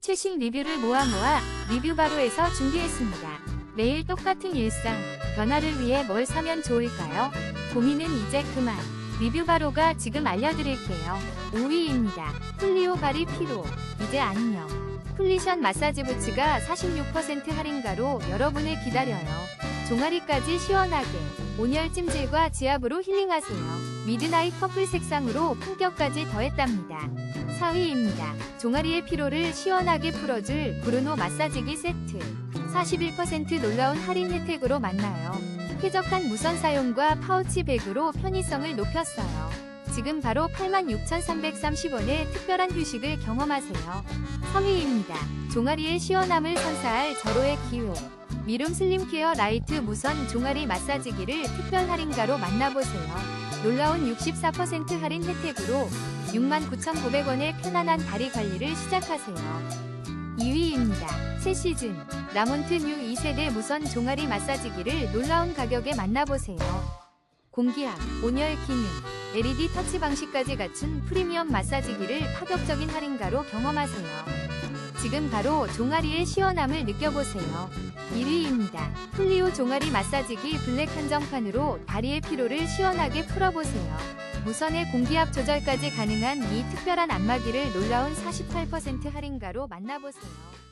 최신 리뷰를 모아 모아 리뷰 바로에서 준비했습니다. 매일 똑같은 일상, 변화를 위해 뭘 사면 좋을까요? 고민은 이제 그만. 리뷰 바로가 지금 알려드릴게요. 5위입니다. 플리오 바리 피로. 이제 안녕. 플리션 마사지 부츠가 46% 할인가로 여러분을 기다려요. 종아리까지 시원하게. 온열 찜질과 지압으로 힐링하세요. 미드나잇 퍼플 색상으로 품격까지 더했답니다. 4위입니다. 종아리의 피로를 시원하게 풀어줄 브루노 마사지기 세트. 41% 놀라운 할인 혜택으로 만나요. 쾌적한 무선 사용과 파우치 백으로 편의성을 높였어요. 지금 바로 86,330원의 특별한 휴식을 경험하세요. 3위입니다. 종아리의 시원함을 선사할 절호의 기회. 미룸 슬림케어 라이트 무선 종아리 마사지기를 특별 할인가로 만나보세요. 놀라운 64% 할인 혜택으로 69,900원의 편안한 다리 관리를 시작하세요. 2위입니다. 새 시즌 라몬트 뉴 2세대 무선 종아리 마사지기를 놀라운 가격에 만나보세요. 공기압, 온열 기능, LED 터치 방식까지 갖춘 프리미엄 마사지기를 파격적인 할인가로 경험하세요. 지금 바로 종아리의 시원함을 느껴보세요. 1위입니다. 플리오 종아리 마사지기 블랙 한정판으로 다리의 피로를 시원하게 풀어보세요. 무선의 공기압 조절까지 가능한 이 특별한 안마기를 놀라운 48% 할인가로 만나보세요.